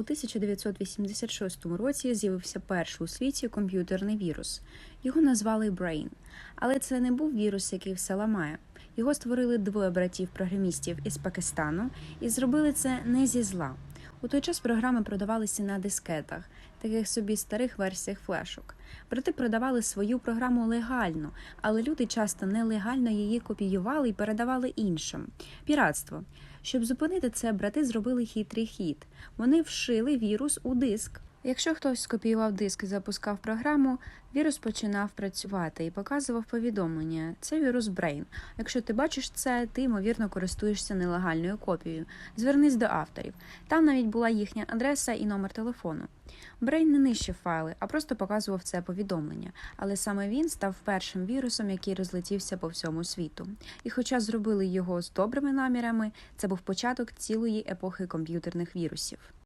У 1986 році з'явився перший у світі комп'ютерний вірус. Його назвали Brain. Але це не був вірус, який все ламає. Його створили двоє братів-програмістів із Пакистану і зробили це не зі зла. У той час програми продавалися на дискетах, таких собі старих версіях флешок. Брати продавали свою програму легально, але люди часто нелегально її копіювали і передавали іншим. Піратство. Щоб зупинити це, брати зробили хитрий хід. Вони вшили вірус у диск. Якщо хтось скопіював диск і запускав програму, вірус починав працювати і показував повідомлення. Це вірус Brain. Якщо ти бачиш це, ти ймовірно користуєшся нелегальною копією. Звернись до авторів. Там навіть була їхня адреса і номер телефону. Brain не нищив файли, а просто показував це повідомлення. Але саме він став першим вірусом, який розлетівся по всьому світу. І хоча зробили його з добрими намірами, це був початок цілої епохи комп'ютерних вірусів.